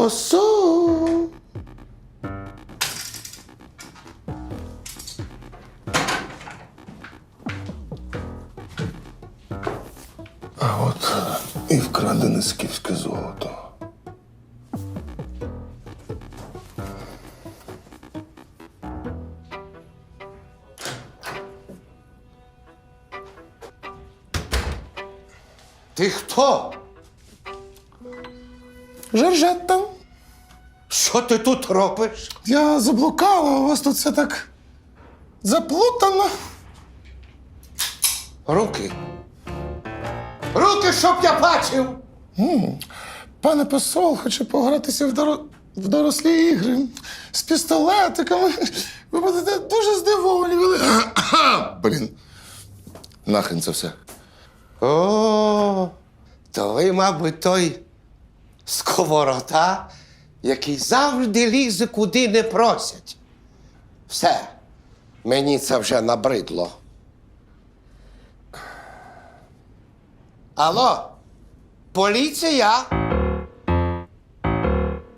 Посол. А от і вкрадене скіфське золото. Ти хто? Жоржетта, Що ти тут робиш? я заблукала, у вас тут все так заплутано. Руки. Руки, щоб я бачив. Пане посол хоче погратися в, доро... в дорослі ігри з пістолетиками. Ви будете дуже здивовані. Блін. Нахрен це все. О, то ви, мабуть, той сковорода, який завжди лізе, куди не просять. Все, мені це вже набридло. Алло, поліція?